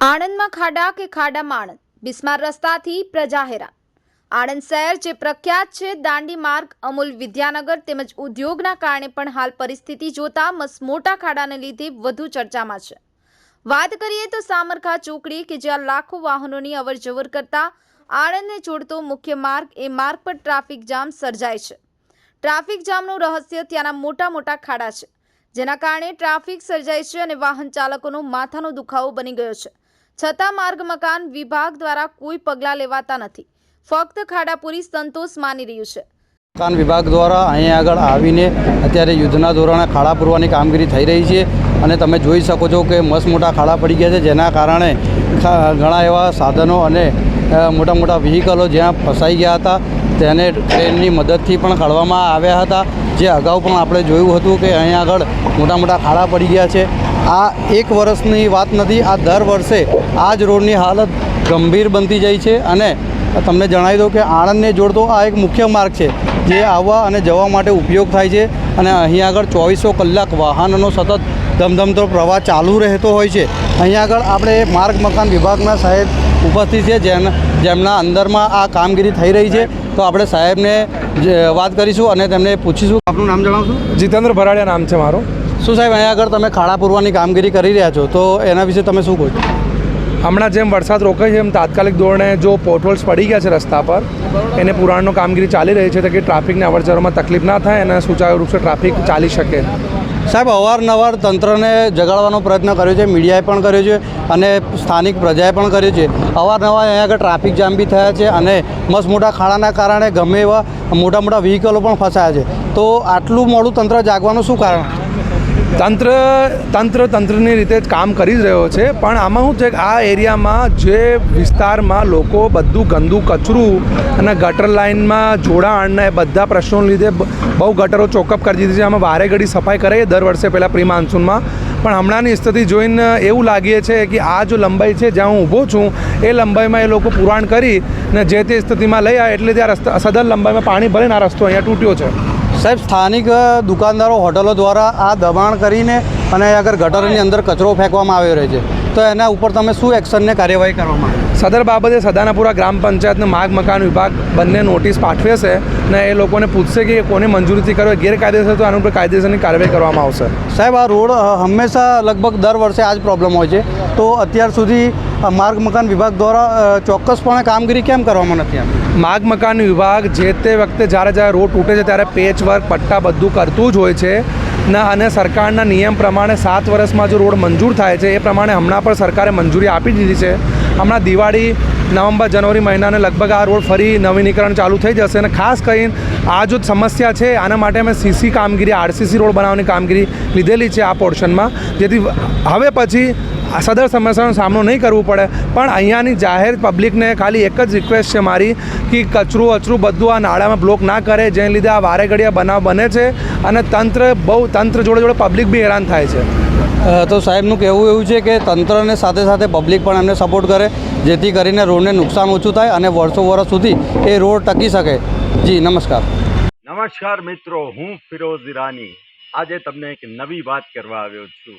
આણંદમાં ખાડા કે ખાડામાં આણંદ બિસ્માર રસ્તાથી પ્રજા હેરાન આણંદ શહેર જે પ્રખ્યાત છે, દાંડી માર્ગ, અમૂલ વિદ્યાનગર તેમજ ઉદ્યોગના કારણે પણ હાલ પરિસ્થિતિ જોતા મસમોટા ખાડાને લીધે વધુ ચર્ચામાં છે. વાત કરીએ તો સામરખા ચોકડી કે જ્યાં લાખો વાહનોની અવરજવર કરતા આણંદને જોડતો મુખ્ય માર્ગ, એ માર્ગ પર ટ્રાફિક જામ સર્જાય છે. ટ્રાફિક જામનું રહસ્ય ત્યાંના મોટા મોટા ખાડા છે, જેના કારણે ટ્રાફિક સર્જાય છે અને વાહન ચાલકોનો માથાનો દુખાવો બની ગયો છે. છતાં માર્ગ મકાન વિભાગ દ્વારા કોઈ પગલાં લેવાતા નથી. ફક્ત ખાડાપુરી સંતોષ માની રહ્યું છે. મકાન વિભાગ દ્વારા અહીંયા આગળ આવીને અત્યારે યુદ્ધના ધોરણે ખાડા પૂરવાની કામગીરી થઈ રહી છે અને તમે જોઈ શકો છો કે મસ્ત મોટા ખાડા પડી ગયા છે, જેના કારણે ઘણા એવા સાધનો અને મોટા મોટા વ્હીકલો જ્યાં ફસાઈ ગયા હતા, તેને ટ્રેનની મદદથી પણ કાઢવામાં આવ્યા હતા. જે અગાઉ પણ આપણે જોયું હતું કે અહીંયા આગળ મોટા મોટા ખાડા પડી ગયા છે. આ એક વર્ષની વાત નથી, આ દર વર્ષે આ જ રોડની હાલત ગંભીર બનતી જાય છે અને તમને જણાવી દઉં કે આણંદને જોડતો આ એક મુખ્ય માર્ગ છે, જે આવવા અને જવા માટે ઉપયોગ થાય છે અને અહીં આગળ ચોવીસો કલાક વાહનોનો સતત ધમધમતો પ્રવાહ ચાલુ રહેતો હોય છે. અહીં આગળ આપણે માર્ગ મકાન વિભાગના સાહેબ ઉપસ્થિત છે જેમ જેમના અંદરમાં આ કામગીરી થઈ રહી છે. તો આપણે સાહેબને વાત કરીશું અને તેમને પૂછીશું. આપનું નામ જણાવશું? જીતેન્દ્ર ભરાડિયા નામ છે મારું. શું સાહેબ અહીંયા આગળ તમે ખાડા પૂરવાની કામગીરી કરી રહ્યા છો તો એના વિશે તમે શું કહો છો? હમણાં જેમ વરસાદ રોકાય છે એમ તાત્કાલિક ધોરણે જો પોટહોલ્સ પડી ગયા છે રસ્તા પર એને પુરાણનો કામગીરી ચાલી રહી છે તો કે ટ્રાફિકને અવરજવરમાં તકલીફ ના થાય અને સુચારુ રૂપે ટ્રાફિક ચાલી શકે. સાહેબ અવારનવાર તંત્રને જગાડવાનો પ્રયત્ન કર્યો છે મીડિયાએ પણ કર્યો છે અને સ્થાનિક પ્રજાએ પણ કર્યો છે. અવારનવાર અહીંયા આગળ ટ્રાફિક જામ બી થયા છે અને મસ્ત મોટા ખાડાના કારણે ગમે એવા મોટા મોટા વ્હીકલો પણ ફસાયા છે. તો આટલું મોડું તંત્ર જાગવાનું શું કારણ? તંત્ર તંત્ર તંત્રની રીતે કામ કરી રહ્યો છે. પણ આમાં શું છે કે આ એરિયામાં જે વિસ્તારમાં લોકો બધું ગંદુ કચરું અને ગટર લાઇનમાં જોડાણના એ બધા પ્રશ્નોને લીધે બહુ ગટરો ચોકઅપ કરી દીધી છે. આમાં વારે ઘડી સફાઈ કરાઈએ દર વર્ષે પહેલાં પ્રી માન્સૂનમાં પણ હમણાંની સ્થિતિ જોઈને એવું લાગીએ છે કે આ જો લંબાઈ છે જ્યાં હું ઊભો છું, એ લંબાઈમાં એ લોકો પુરાણ કરી ને જે તે સ્થિતિમાં લઈ આવે એટલે ત્યાં રસ્તા, સદર લંબાઈમાં પાણી ભરીને આ રસ્તો અહીંયા તૂટ્યો છે. સાહેબ સ્થાનિક દુકાનદારો હોટલો દ્વારા આ દબાણ કરીને અને આગળ ગટરની અંદર કચરો ફેંકવામાં આવ્યો રહે છે તો એના ઉપર તમે શું એક્શનને કાર્યવાહી કરવામાં સદર બાબતે સદાનાપુરા ગ્રામ પંચાયતને માર્ગ મકાન વિભાગ બંને નોટિસ પાઠવે છે ને એ લોકોને પૂછશે કે કોની મંજૂરીથી કરવી ગેરકાયદેસર તો આના ઉપર કાયદેસરની કાર્યવાહી કરવામાં આવશે. સાહેબ આ રોડ હંમેશા લગભગ દર વર્ષે આ જ પ્રોબ્લેમ હોય છે. તો અત્યાર સુધી માર્ગ મકાન વિભાગ દ્વારા ચોક્કસપણે કામગીરી કેમ કરવામાં નથી આવી? માર્ગ મકાન વિભાગ જે તે વખતે જ્યારે જ્યારે રોડ તૂટે છે ત્યારે પેચ વર્ક, પટ્ટા બધું કરતું જ હોય છે. ના, અને સરકારના નિયમ પ્રમાણે સાત વર્ષમાં જો રોડ મંજૂર થાય છે, એ પ્રમાણે હમણાં પણ સરકારે મંજૂરી આપી દીધી છે. હમણાં દિવાળી, નવેમ્બર જનવરી મહિનાને લગભગ આ રોડ ફરી નવીનીકરણ ચાલુ થઈ જશે અને ખાસ કરીને આ જો સમસ્યા છે, આના માટે અમે સીસી કામગીરી આરસીસી રોડ બનાવવાની કામગીરી લીધેલી છે આ પોર્શનમાં. જેથી હવે પછી સદર સમસ્યાનો સામનો નહીં કરવો પડે. પણ અહીંયાની જાહેર પબ્લિકને ખાલી એક જ રિક્વેસ્ટ છે મારી કે કચરું અચરું બધું આ નાળામાં બ્લોક ના કરે. જેને લીધે આ વારે ઘડીએ બનાવ બને છે અને તંત્ર બહુ તંત્ર જોડે જોડે પબ્લિક બી હેરાન થાય છે. તો સાહેબનું કહેવું એવું છે કે તંત્રને સાથે સાથે પબ્લિક પણ એમને સપોર્ટ કરે જેથી કરીને રોડને નુકસાન ઓછું થાય અને વર્ષો વર્ષ સુધી એ રોડ ટકી શકે. જી નમસ્કાર. નમસ્કાર મિત્રો હું ફિરોઝ ઈરાની. આજે તમને એક નવી વાત કરવા આવ્યો છું.